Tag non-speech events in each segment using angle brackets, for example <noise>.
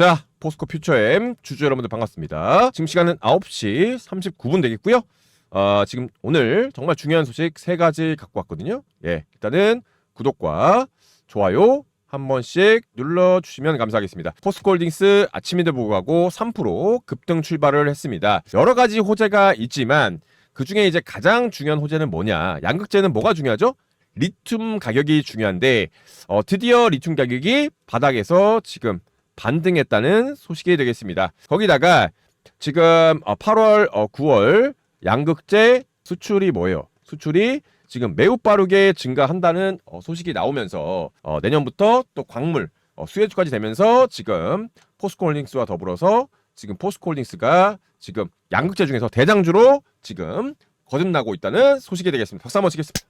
자, 포스코 퓨처엠 주주 여러분들 반갑습니다. 지금 시간은 9시 39분 되겠고요. 어, 지금 오늘 정말 중요한 소식 세 가지 갖고 왔거든요. 예, 일단은 구독과 좋아요 한 번씩 눌러주시면 감사하겠습니다. 포스코홀딩스 아침인데 불구하고 3% 급등 출발을 했습니다. 여러 가지 호재가 있지만 그 중에 이제 가장 중요한 호재는 뭐냐? 양극재는 뭐가 중요하죠? 리튬 가격이 중요한데 어, 드디어 리튬 가격이 바닥에서 지금 반등했다는 소식이 되겠습니다. 거기다가 지금 어, 8월, 어, 9월 양극재 수출이 뭐예요? 수출이 지금 매우 빠르게 증가한다는 어, 소식이 나오면서 어, 내년부터 또 광물 어, 수혜주까지 되면서 지금 포스코홀딩스와 더불어서 지금 포스코홀딩스가 지금 양극재 중에서 대장주로 지금 거듭나고 있다는 소식이 되겠습니다. 박수 한번 치겠습니다.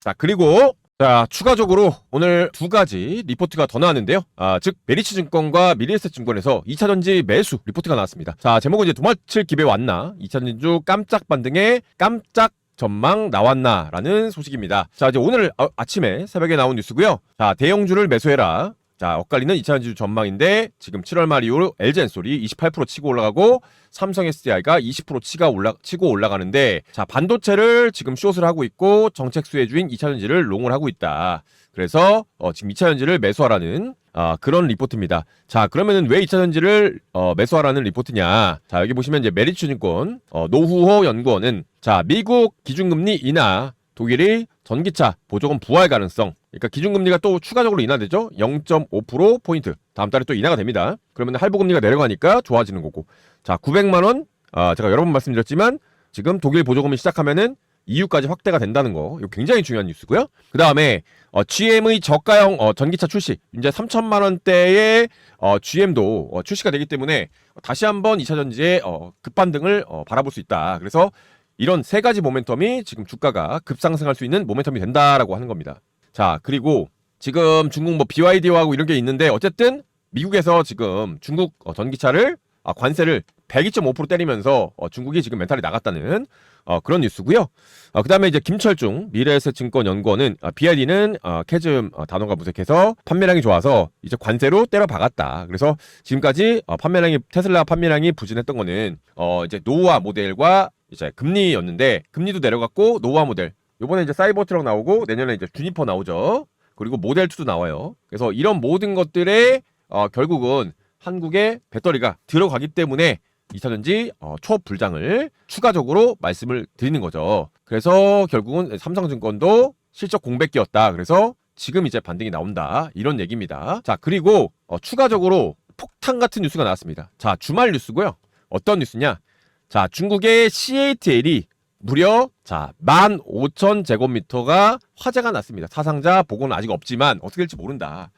자 그리고 자 추가적으로 오늘 두 가지 리포트가 더 나왔는데요. 아, 즉 메리츠 증권과 미래에셋 증권에서 2차 전지 매수 리포트가 나왔습니다. 자 제목은 이제 도마칠 기회 왔나 2차 전지주 깜짝 반등에 깜짝 전망 나왔나라는 소식입니다. 자 이제 오늘 아, 아침에 새벽에 나온 뉴스고요. 자 대형주를 매수해라. 자, 엇갈리는 2차 전지주 전망인데 지금 7월 말 이후로 LG엔솔이 28% 치고 올라가고 삼성 SDI가 20% 치가 올라 치고 올라가는데 자, 반도체를 지금 숏을 하고 있고 정책 수혜주인 2차 전지를 롱을 하고 있다. 그래서 어, 지금 2차 전지를 매수하라는 아, 그런 리포트입니다. 자, 그러면은 왜 2차 전지를 어, 매수하라는 리포트냐? 자, 여기 보시면 이제 메리츠증권 어, 노후호 연구원은 자, 미국 기준금리 인하 독일이 전기차 보조금 부활 가능성. 그러니까 기준금리가 또 추가적으로 인하되죠. 0.5% 포인트. 다음 달에 또 인하가 됩니다. 그러면 할부금리가 내려가니까 좋아지는 거고. 자, 900만 원. 아, 제가 여러 번 말씀드렸지만 지금 독일 보조금이 시작하면은 EU까지 확대가 된다는 거. 이거 굉장히 중요한 뉴스고요. 그 다음에 어, GM의 저가형 어, 전기차 출시. 이제 3천만 원대의 어, GM도 어, 출시가 되기 때문에 다시 한번 2차 전지의 어, 급반등을 어, 바라볼 수 있다. 그래서 이런 세 가지 모멘텀이 지금 주가가 급상승할 수 있는 모멘텀이 된다라고 하는 겁니다. 자, 그리고 지금 중국 뭐 BYD하고 이런 게 있는데 어쨌든 미국에서 지금 중국 어, 전기차를 아, 관세를 102.5% 때리면서 어, 중국이 지금 멘탈이 나갔다는 어, 그런 뉴스고요. 어, 그다음에 이제 김철중 미래에셋증권연구원은 어, BYD는 어, 캐즘 어, 단어가 무색해서 판매량이 좋아서 이제 관세로 때려 박았다. 그래서 지금까지 어, 판매량이 테슬라 판매량이 부진했던 거는 어, 이제 노후화 모델과 이제 금리였는데 금리도 내려갔고 노후화 모델 요번에 이제 사이버 트럭 나오고 내년에 이제 주니퍼 나오죠. 그리고 모델 2도 나와요. 그래서 이런 모든 것들에 어, 결국은 한국의 배터리가 들어가기 때문에 2차전지 어, 초불장을 추가적으로 말씀을 드리는 거죠. 그래서 결국은 삼성증권도 실적 공백기였다. 그래서 지금 이제 반등이 나온다. 이런 얘기입니다. 자, 그리고 어, 추가적으로 폭탄 같은 뉴스가 나왔습니다. 자, 주말 뉴스고요. 어떤 뉴스냐? 자, 중국의 CATL이 무려 자 15,000제곱미터가 화재가 났습니다. 사상자 보고는 아직 없지만 어떻게 될지 모른다.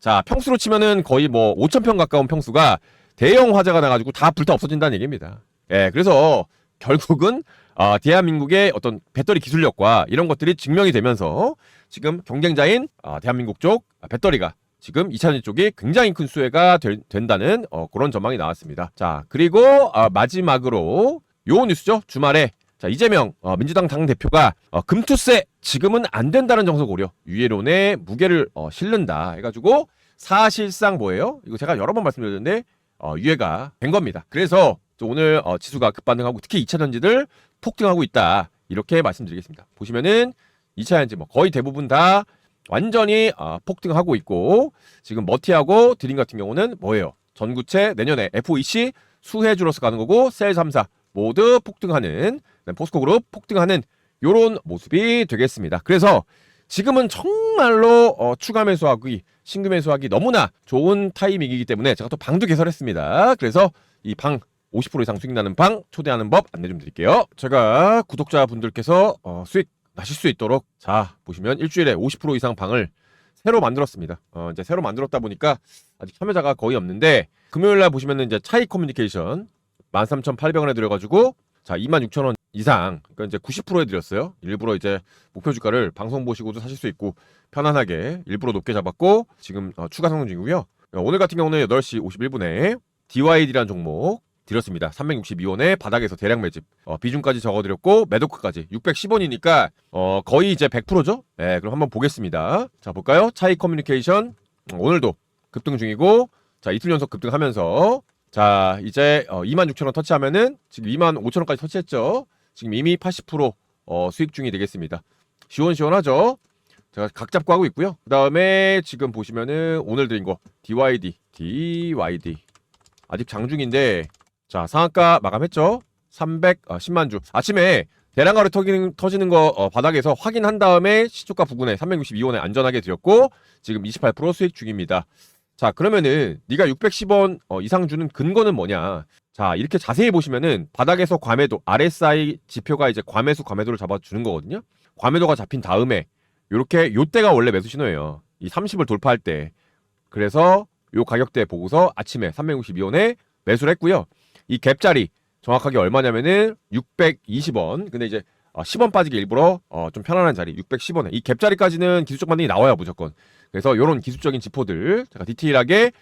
자 평수로 치면은 거의 뭐 5,000평 가까운 평수가 대형 화재가 나가지고 다 불타 없어진다는 얘기입니다. 예, 그래서 결국은 아, 대한민국의 어떤 배터리 기술력과 이런 것들이 증명이 되면서 지금 경쟁자인 아, 대한민국 쪽 배터리가 지금 2차전지 쪽이 굉장히 큰 수혜가 될- 된다는 어, 그런 전망이 나왔습니다. 자 그리고 아, 마지막으로 요 뉴스죠. 주말에 자 이재명 어, 민주당 당 대표가 어, 금투세 지금은 안 된다는 정석 오려 유예론에 무게를 어, 실른다 해가지고 사실상 뭐예요? 이거 제가 여러 번 말씀드렸는데 어, 유예가 된 겁니다. 그래서 저 오늘 어, 지수가 급반등하고 특히 2차 전지들 폭등하고 있다 이렇게 말씀드리겠습니다. 보시면은 2차 전지 뭐 거의 대부분 다 완전히 어, 폭등하고 있고 지금 머티하고 드림 같은 경우는 뭐예요? 전구체 내년에 FOEC 수혜주로서 가는 거고 셀 3사 모두 폭등하는 네, 포스코그룹 폭등하는 요런 모습이 되겠습니다. 그래서 지금은 정말로 어, 추가 매수하기 신규 매수하기 너무나 좋은 타이밍이기 때문에 제가 또 방도 개설했습니다. 그래서 이 방 50% 이상 수익 나는 방 초대하는 법 안내 좀 드릴게요. 제가 구독자분들께서 어, 수익 나실 수 있도록 자 보시면 일주일에 50% 이상 방을 새로 만들었습니다. 어, 이제 새로 만들었다 보니까 아직 참여자가 거의 없는데 금요일 날 보시면은 이제 차이 커뮤니케이션 13,800원에 들여가지고 자 26,000원 이상 그러니까 이제 90%에 드렸어요. 일부러 이제 목표 주가를 방송 보시고도 사실 수 있고 편안하게 일부러 높게 잡았고 지금 어, 추가 상승 중이고요. 어, 오늘 같은 경우는 8시 51분에 DYD라는 종목 드렸습니다. 362원에 바닥에서 대량 매집 어, 비중까지 적어드렸고 매도가까지 610원이니까 어, 거의 이제 100%죠. 네, 그럼 한번 보겠습니다. 자 볼까요? 차이 커뮤니케이션 어, 오늘도 급등 중이고 자 이틀 연속 급등하면서 자 이제 어, 26,000원 터치하면은 지금 25,000원까지 터치했죠. 지금 이미 80% 어, 수익 중이 되겠습니다. 시원시원하죠. 제가 각 잡고 하고 있고요. 그 다음에 지금 보시면은 오늘 드린 거 DYD, DYD 아직 장중인데 자 상한가 마감했죠. 310만 주. 아침에 대량가로 터지는, 터지는 거 어, 바닥에서 확인한 다음에 시초가 부근에 362원에 안전하게 드렸고 지금 28% 수익 중입니다. 자 그러면은 네가 610원 어, 이상 주는 근거는 뭐냐? 자 이렇게 자세히 보시면은 바닥에서 과매도 RSI 지표가 이제 과매수 과매도를 잡아 주는 거거든요. 과매도가 잡힌 다음에 요렇게 요때가 원래 매수 신호예요. 이 30을 돌파할 때. 그래서 요 가격대 보고서 아침에 362원에 매수를 했고요. 이 갭자리 정확하게 얼마냐면은 620원. 근데 이제 어, 10원 빠지게 일부러 어, 좀 편안한 자리 610원에 이 갭자리까지는 기술적 반등이 나와요 무조건. 그래서 요런 기술적인 지표들 제가 디테일하게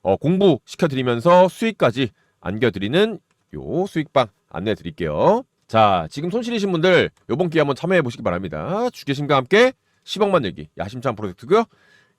어, 공부시켜 드리면서 수익까지 안겨드리는 요 수익방 안내 드릴게요. 자, 지금 손실이신 분들 요번 기회 한번 참여해 보시기 바랍니다. 주계심과 함께 10억 만들기 야심찬 프로젝트고요.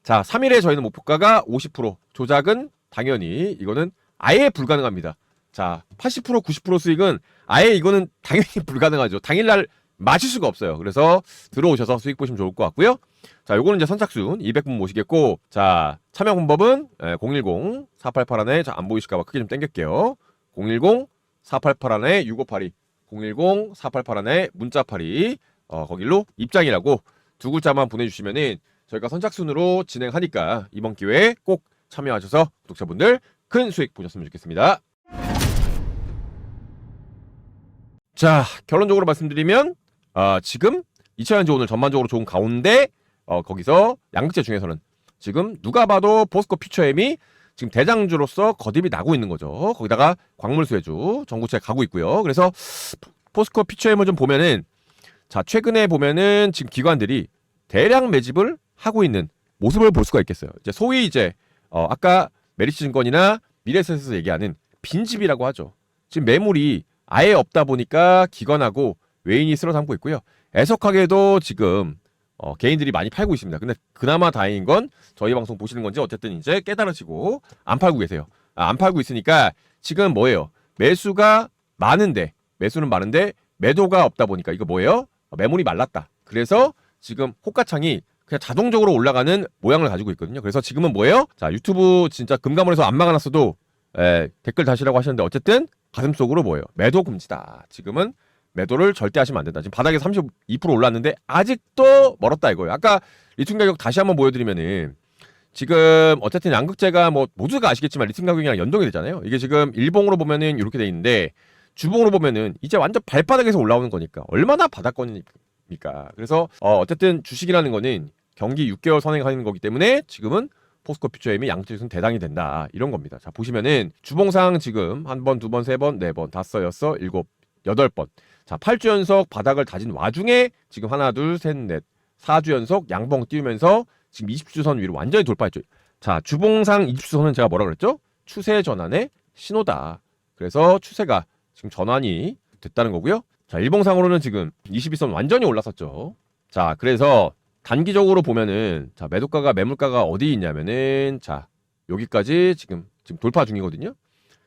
자, 3일에 저희는 목표가가 50% 조작은 당연히 이거는 아예 불가능합니다. 자, 80% 90% 수익은 아예 이거는 당연히 <laughs> 불가능하죠. 당일날 맞을 수가 없어요. 그래서 들어오셔서 수익 보시면 좋을 것 같고요. 자, 요거는 이제 선착순 200분 모시겠고, 자, 참여 방법은 010 4881에 안 보이실까봐 크게 좀 땡길게요. 010 4881에 6582 010 4881에 문자팔이 어, 거길로 입장이라고 두 글자만 보내주시면은 저희가 선착순으로 진행하니까 이번 기회에 꼭 참여하셔서 구독자분들 큰 수익 보셨으면 좋겠습니다. 자, 결론적으로 말씀드리면 아, 지금 2차전지 오늘 전반적으로 좋은 가운데 어, 거기서 양극재 중에서는 지금 누가 봐도 포스코 퓨처엠이 지금 대장주로서 거듭이 나고 있는 거죠. 거기다가 광물 수혜주 전구체 가고 있고요. 그래서 포스코 퓨처엠을 좀 보면은 자 최근에 보면은 지금 기관들이 대량 매집을 하고 있는 모습을 볼 수가 있겠어요. 이제 소위 이제 어, 아까 메리츠증권이나 미래에셋에서 얘기하는 빈집이라고 하죠. 지금 매물이 아예 없다 보니까 기관하고 외인이 쓸어 담고 있고요. 애석하게도 지금 어, 개인들이 많이 팔고 있습니다. 근데 그나마 다행인 건 저희 방송 보시는 건지 어쨌든 이제 깨달으시고 안 팔고 계세요. 아, 안 팔고 있으니까 지금 뭐예요? 매수가 많은데 매수는 많은데 매도가 없다 보니까 이거 뭐예요? 어, 매물이 말랐다. 그래서 지금 호가창이 그냥 자동적으로 올라가는 모양을 가지고 있거든요. 그래서 지금은 뭐예요? 자 유튜브 진짜 금감원에서 안 막아놨어도 에, 댓글 다시라고 하셨는데 어쨌든 가슴 속으로 뭐예요? 매도 금지다. 지금은 매도를 절대 하시면 안 된다. 지금 바닥에 32% 올랐는데 아직도 멀었다 이거예요. 아까 리튬 가격 다시 한번 보여드리면은 지금 어쨌든 양극재가 뭐 모두가 아시겠지만 리튬 가격이랑 연동이 되잖아요. 이게 지금 일봉으로 보면은 이렇게 돼 있는데 주봉으로 보면은 이제 완전 발바닥에서 올라오는 거니까 얼마나 바닥권입니까? 그래서 어 어쨌든 주식이라는 거는 경기 6개월 선행하는 거기 때문에 지금은 포스코 퓨처엠이 양쪽에서는 대당이 된다 이런 겁니다. 자 보시면은 주봉상 지금 한 번, 두 번, 세 번, 네 번, 다섯, 여섯, 일곱, 여덟 번. 자 8주 연속 바닥을 다진 와중에 지금 하나, 둘, 셋, 넷, 4주 연속 양봉 띄우면서 지금 20주선 위로 완전히 돌파했죠. 자 주봉상 20주선은 제가 뭐라 그랬죠? 추세 전환의 신호다. 그래서 추세가 지금 전환이 됐다는 거고요. 자 일봉상으로는 지금 22선 완전히 올랐었죠. 자 그래서 단기적으로 보면은 자 매도가가 매물가가 어디 있냐면은 자 여기까지 지금 지금 돌파 중이거든요.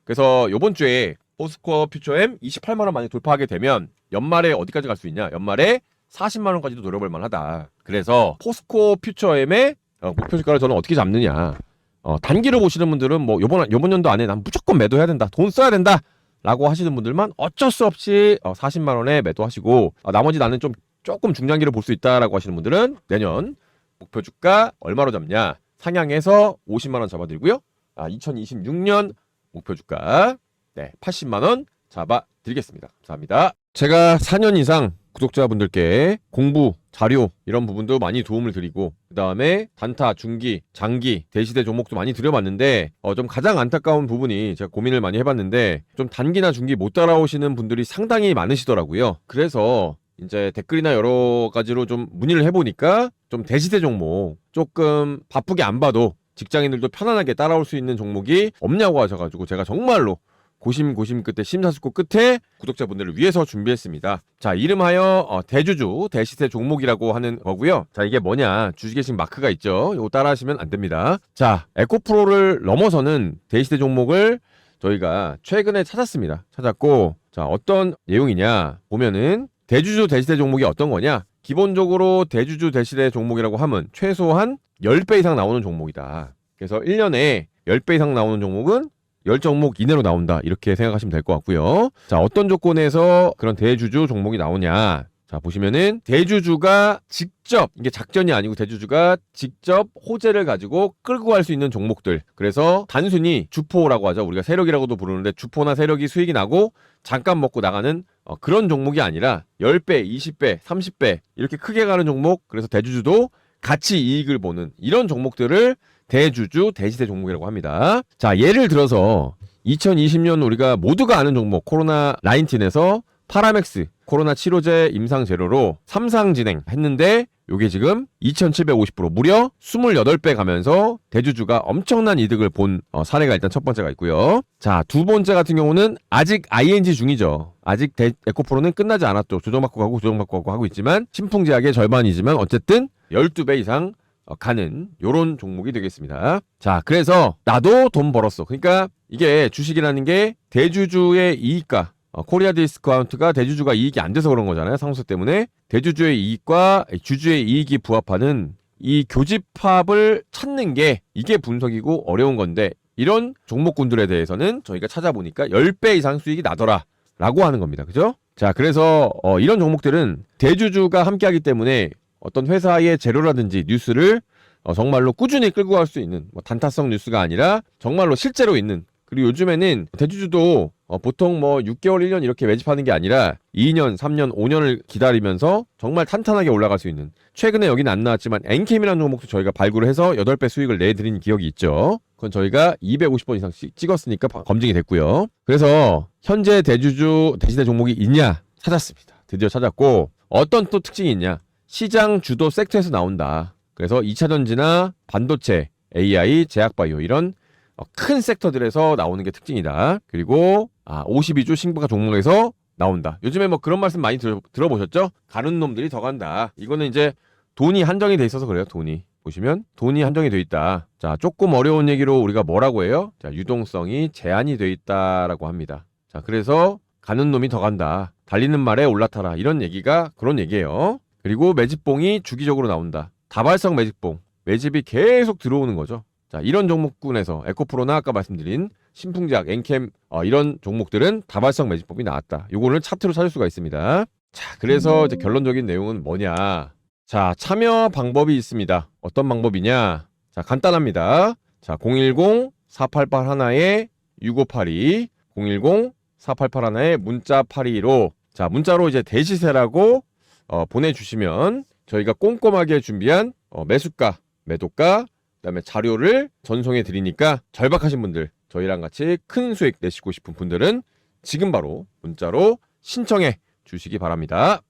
그래서 요번 주에 포스코 퓨처엠 28만 원 만에 돌파하게 되면 연말에 어디까지 갈 수 있냐? 연말에 40만 원까지도 노려볼 만하다. 그래서 포스코 퓨처엠의 어, 목표 주가를 저는 어떻게 잡느냐? 어, 단기로 보시는 분들은 뭐 요번 요번 연도 안에 난 무조건 매도해야 된다. 돈 써야 된다. 라고 하시는 분들만 어쩔 수 없이 어, 40만 원에 매도하시고 어, 나머지 나는 좀 조금 중장기로 볼 수 있다라고 하시는 분들은 내년 목표 주가 얼마로 잡냐? 상향해서 50만 원 잡아드리고요. 아, 2026년 목표 주가 네, 80만 원 잡아 드리겠습니다. 감사합니다. 제가 4년 이상 구독자분들께 공부, 자료 이런 부분도 많이 도움을 드리고 그 다음에 단타, 중기, 장기, 대시대 종목도 많이 드려봤는데 어, 좀 가장 안타까운 부분이 제가 고민을 많이 해봤는데 좀 단기나 중기 못 따라오시는 분들이 상당히 많으시더라고요. 그래서 이제 댓글이나 여러 가지로 좀 문의를 해보니까 좀 대시대 종목 조금 바쁘게 안 봐도 직장인들도 편안하게 따라올 수 있는 종목이 없냐고 하셔가지고 제가 정말로 고심 고심 끝에 심사숙고 끝에 구독자분들을 위해서 준비했습니다. 자, 이름하여 어, 대주주 대시세 종목이라고 하는 거고요. 자, 이게 뭐냐? 주식에 지금 마크가 있죠. 이거 따라하시면 안 됩니다. 자, 에코프로를 넘어서는 대시세 종목을 저희가 최근에 찾았습니다. 찾았고, 자, 어떤 내용이냐? 보면은 대주주 대시세 종목이 어떤 거냐? 기본적으로 대주주 대시세 종목이라고 하면 최소한 10배 이상 나오는 종목이다. 그래서 1년에 10배 이상 나오는 종목은 10종목 이내로 나온다. 이렇게 생각하시면 될 것 같고요. 자, 어떤 조건에서 그런 대주주 종목이 나오냐? 자, 보시면은 대주주가 직접 이게 작전이 아니고 대주주가 직접 호재를 가지고 끌고 갈 수 있는 종목들. 그래서 단순히 주포라고 하죠. 우리가 세력이라고도 부르는데 주포나 세력이 수익이 나고 잠깐 먹고 나가는 어, 그런 종목이 아니라 10배, 20배, 30배 이렇게 크게 가는 종목. 그래서 대주주도 같이 이익을 보는 이런 종목들을 대주주 대시세 종목이라고 합니다. 자, 예를 들어서 2020년 우리가 모두가 아는 종목 코로나 19에서 파라맥스 코로나 치료제 임상 재료로 삼상 진행했는데 요게 지금 2750% 무려 28배 가면서 대주주가 엄청난 이득을 본 어, 사례가 일단 첫 번째가 있고요. 자, 두 번째 같은 경우는 아직 ING 중이죠. 아직 대, 에코프로는 끝나지 않았죠. 조정받고 가고 조정받고 가고 하고 있지만 신풍제약의 절반이지만 어쨌든 12배 이상 어, 가는 요런 종목이 되겠습니다. 자, 그래서 나도 돈 벌었어. 그러니까 이게 주식이라는 게 대주주의 이익과 어, 코리아 디스카운트가 대주주가 이익이 안 돼서 그런 거잖아요. 상수 때문에 대주주의 이익과 주주의 이익이 부합하는 이 교집합을 찾는 게 이게 분석이고 어려운 건데 이런 종목군들에 대해서는 저희가 찾아보니까 10배 이상 수익이 나더라 라고 하는 겁니다. 그죠? 자, 그래서 어, 이런 종목들은 대주주가 함께 하기 때문에 어떤 회사의 재료라든지 뉴스를 어, 정말로 꾸준히 끌고 갈 수 있는 뭐 단타성 뉴스가 아니라 정말로 실제로 있는 그리고 요즘에는 대주주도 어, 보통 뭐 6개월, 1년 이렇게 매집하는 게 아니라 2년, 3년, 5년을 기다리면서 정말 탄탄하게 올라갈 수 있는 최근에 여기는 안 나왔지만 엔캠이라는 종목도 저희가 발굴을 해서 8배 수익을 내드린 기억이 있죠. 그건 저희가 250번 이상 씩 찍었으니까 바- 검증이 됐고요. 그래서 현재 대주주 대시대 종목이 있냐 찾았습니다. 드디어 찾았고 어떤 또 특징이 있냐 시장 주도 섹터에서 나온다. 그래서 2차 전지나 반도체, AI, 제약바이오 이런 어, 큰 섹터들에서 나오는 게 특징이다. 그리고 아, 52주 신부가 종목에서 나온다. 요즘에 뭐 그런 말씀 많이 들, 들어보셨죠? 가는 놈들이 더 간다. 이거는 이제 돈이 한정이 돼 있어서 그래요. 돈이. 보시면 돈이 한정이 돼 있다. 자, 조금 어려운 얘기로 우리가 뭐라고 해요? 자, 유동성이 제한이 돼 있다라고 합니다. 자, 그래서 가는 놈이 더 간다. 달리는 말에 올라타라. 이런 얘기가 그런 얘기예요. 그리고 매집봉이 주기적으로 나온다. 다발성 매집봉. 매집이 계속 들어오는 거죠. 자, 이런 종목군에서 에코프로나 아까 말씀드린 신풍작, 엔캠 어, 이런 종목들은 다발성 매집법이 나왔다. 요거를 차트로 찾을 수가 있습니다. 자, 그래서 이제 결론적인 내용은 뭐냐? 자, 참여 방법이 있습니다. 어떤 방법이냐? 자, 간단합니다. 자, 010-488 하나에 6582, 010-488 하나에 문자 82로 자, 문자로 이제 대시세라고 어, 보내주시면 저희가 꼼꼼하게 준비한 어, 매수가, 매도가, 그다음에 자료를 전송해 드리니까 절박하신 분들, 저희랑 같이 큰 수익 내시고 싶은 분들은 지금 바로 문자로 신청해 주시기 바랍니다.